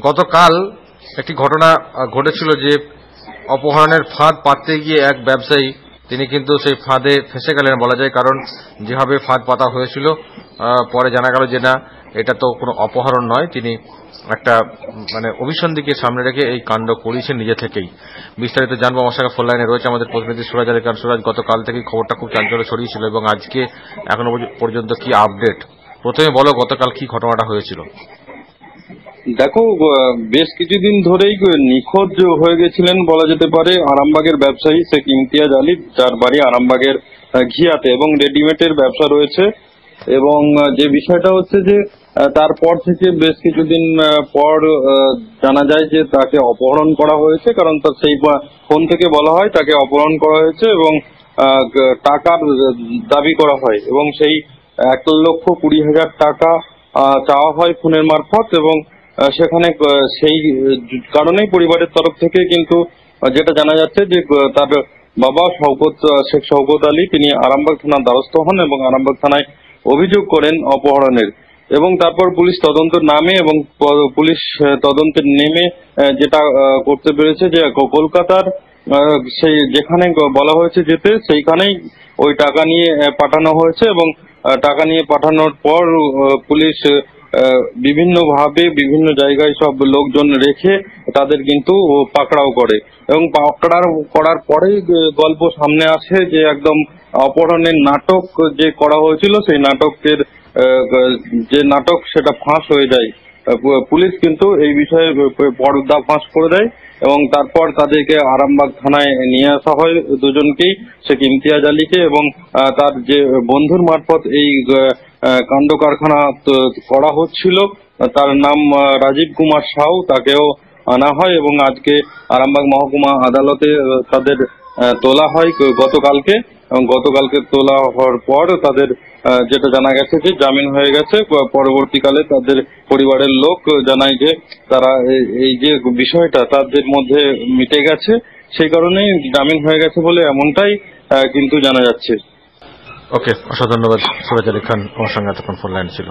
গতকাল একটি ঘটনা ঘটেছিল যে অপহরণের ফাঁদ পাততে গিয়ে এক ব্যবসায়ী, তিনি কিন্তু সেই ফাঁদে ফেসে গেলেন বলা যায়, কারণ যেভাবে ফাঁদ পাতা হয়েছিল পরে জানা গেল যে না, এটা তো কোনো অপহরণ নয়। তিনি একটা মানে অভিসন্ধিকে সামনে রেখে এই কাণ্ড করিয়েছেন নিজে থেকেই। বিস্তারিত জানব আমার সঙ্গে ফোন লাইনে রয়েছে আমাদের প্রতিনিধি সুরাজ আলী। খান সুরাজ, গতকাল থেকেই খবরটা খুব চাঞ্চল্য ছড়িয়েছিল এবং আজকে এখনও পর্য- পর্যন্ত কি আপডেট প্রথমে বলো গতকাল কি ঘটনাটা হয়েছিল। দেখো বেশ কিছুদিন ধরেই নিখোঁজ হয়ে গেছিলেন বলা যেতে পারে আরামবাগের ব্যবসায়ী শেখ ইমতিয়াজ আলী, যার বাড়ি আরামবাগের ঘিয়াতে এবং রেডিমেডের ব্যবসা রয়েছে। এবং যে বিষয়টা হচ্ছে যে তারপর থেকে বেশ কিছুদিন পর জানা যায় যে তাকে অপহরণ করা হয়েছে, কারণ তার সেই ফোন থেকে বলা হয় তাকে অপহরণ করা হয়েছে এবং টাকার দাবি করা হয় এবং সেই এক লক্ষ কুড়ি হাজার টাকা চাওয়া হয় ফোনের মারফত এবং সেখানে সেই, কারণেই পরিবারের তরফ থেকে কিন্তু যেটা জানা যাচ্ছে যে তার বাবা শওকত শেখ শওকত আলী, তিনি আরামবাগ থানার দ্বারস্থ হন এবং আরামবাগ থানায় অভিযোগ করেন অপহরণের। এবং তারপর পুলিশ তদন্ত নামে এবং পুলিশ তদন্তে নেমে যেটা করতে পেরেছে যে কলকাতার সেই, যেখানে বলা হয়েছে যেতে, সেইখানেই ওই টাকা নিয়ে পাঠানো হয়েছে এবং টাকা নিয়ে পাঠানোর পর পুলিশ বিভিন্নভাবে বিভিন্ন জায়গায় সব লোকজন রেখে তাদের কিন্তু পাকড়াও করে। এবং পাকড়াও করার পরেই গল্প সামনে আসে যে একদম অপহরণের নাটক যে করা হয়েছিল, সেই নাটকের যে নাটক সেটা ফাঁস হয়ে যায়। পুলিশ কিন্তু এই বিষয়ে পর্দা ফাঁস করে দেয় এবং তারপর তাদেরকে আরামবাগ থানায় নিয়ে আসা হয় দুজনকেই, শেখ ইমতিয়াজ আলীকে এবং তার যে বন্ধুর মারফত এই কাণ্ড কারখানা করা হচ্ছিল, তার নাম রাজীব কুমার সাউ, তাকেও আনা হয় এবং আজকে আরামবাগ মহকুমা আদালতে তাদের তোলা হয় গতকালকে এবং গতকালকে তোলা হওয়ার পর তাদের যেটা জানা গেছে যে জামিন হয়ে গেছে পরবর্তীকালে তাদের পরিবারের লোক জানায় যে তারা এই- যে বিষয়টা তাদের মধ্যে মিটে গেছে, সেই কারণেই জামিন হয়ে গেছে বলে এমনটাই কিন্তু জানা যাচ্ছে। ওকে অসংখ্য ধন্যবাদ, সুরাজ আলী খান, আমার সঙ্গে এতক্ষণ ফোন লাইন ছিল।